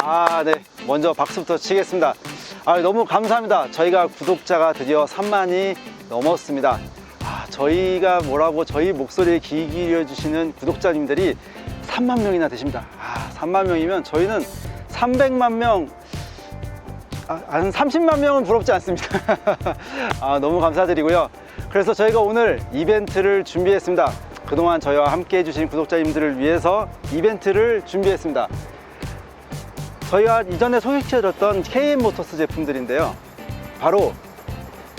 아, 네. 먼저 박수부터 치겠습니다. 아, 너무 감사합니다. 저희가 구독자가 드디어 3만이 넘었습니다. 아, 저희가 뭐라고 저희 목소리에 귀 기울여 주시는 구독자님들이 3만 명이나 되십니다. 아, 3만 명이면 저희는 300만 명, 아, 한 30만 명은 부럽지 않습니다. 아, 너무 감사드리고요. 그래서 저희가 오늘 이벤트를 준비했습니다. 그동안 저희와 함께 해주신 구독자님들을 위해서 이벤트를 준비했습니다. 저희가 이전에 소개시켜드렸던 KM 모터스 제품들인데요. 바로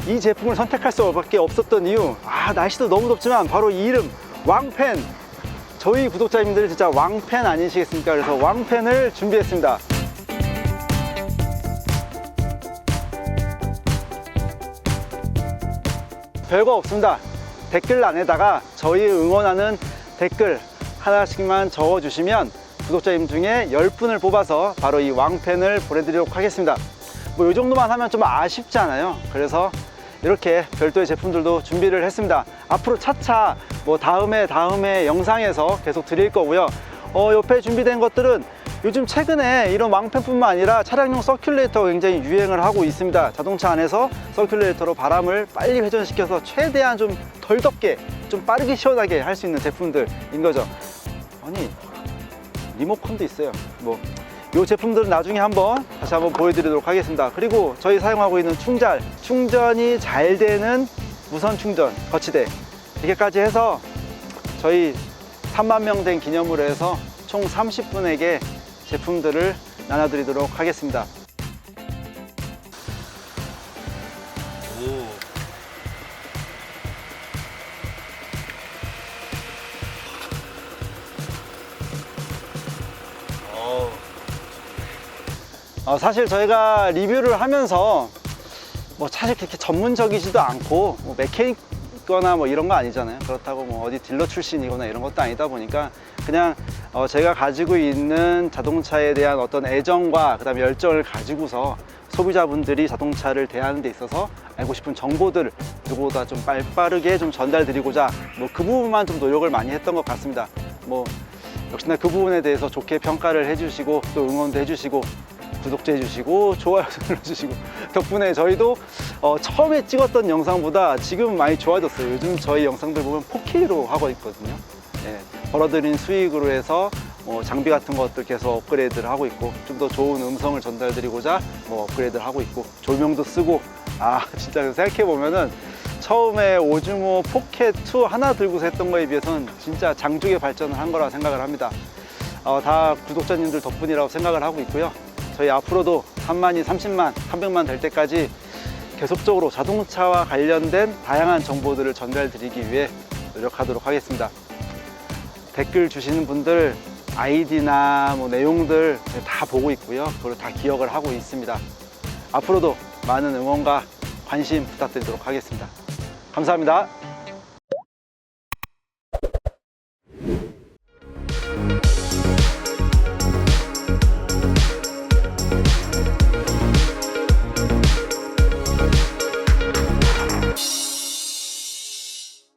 이 제품을 선택할 수밖에 없었던 이유, 아, 날씨도 너무 덥지만 바로 이 이름, 왕팬. 저희 구독자님들이 진짜 왕팬 아니시겠습니까? 그래서 왕팬을 준비했습니다. 별거 없습니다. 댓글란에다가 저희 응원하는 댓글 하나씩만 적어주시면 구독자님 중에 10분을 뽑아서 바로 이 왕팬을 보내드리도록 하겠습니다. 뭐 이 정도만 하면 좀 아쉽지 않아요. 그래서 이렇게 별도의 제품들도 준비를 했습니다. 앞으로 차차 뭐 다음에 다음에 영상에서 계속 드릴 거고요. 어, 옆에 준비된 것들은 요즘 최근에 이런 왕팬뿐만 아니라 차량용 서큘레이터가 굉장히 유행을 하고 있습니다. 자동차 안에서 서큘레이터로 바람을 빨리 회전시켜서 최대한 좀 덜 덥게, 좀 빠르게 시원하게 할 수 있는 제품들인 거죠. 아니, 리모컨도 있어요. 뭐. 이 제품들은 나중에 한번 다시 한번 보여드리도록 하겠습니다. 그리고 저희 사용하고 있는 충잘, 충전이 잘 되는 무선 충전 거치대 이렇게까지 해서 저희 3만 명 된 기념으로 해서 총 30분에게 제품들을 나눠드리도록 하겠습니다. 오. 어, 사실 저희가 리뷰를 하면서 뭐 사실 그렇게 전문적이지도 않고 뭐 메케 니거나 뭐 이런 거 아니잖아요. 그렇다고 뭐 어디 딜러 출신이거나 이런 것도 아니다 보니까 그냥 어, 제가 가지고 있는 자동차에 대한 어떤 애정과 그다음에 열정을 가지고서 소비자분들이 자동차를 대하는 데 있어서 알고 싶은 정보들을 누구보다 좀 빨- 빠르게 좀 전달드리고자 뭐 그 부분만 좀 노력을 많이 했던 것 같습니다. 뭐 역시나 그 부분에 대해서 좋게 평가를 해주시고 또 응원도 해주시고 구독도 해주시고 좋아요도 눌러주시고 덕분에 저희도 어, 처음에 찍었던 영상보다 지금 많이 좋아졌어요. 요즘 저희 영상들 보면 4K로 하고 있거든요. 예, 벌어들인 수익으로 해서 뭐 장비 같은 것들 계속 업그레이드를 하고 있고 좀 더 좋은 음성을 전달드리고자 뭐 업그레이드를 하고 있고 조명도 쓰고 아 진짜 생각해 보면은 처음에 오즈모 포켓 2 하나 들고서 했던 거에 비해서는 진짜 장족의 발전을 한 거라 생각을 합니다. 어, 다 구독자님들 덕분이라고 생각을 하고 있고요. 저희 앞으로도 3만이 30만, 300만 될 때까지 계속적으로 자동차와 관련된 다양한 정보들을 전달드리기 위해 노력하도록 하겠습니다. 댓글 주시는 분들 아이디나 뭐 내용들 다 보고 있고요. 그걸 다 기억을 하고 있습니다. 앞으로도 많은 응원과 관심 부탁드리도록 하겠습니다. 감사합니다.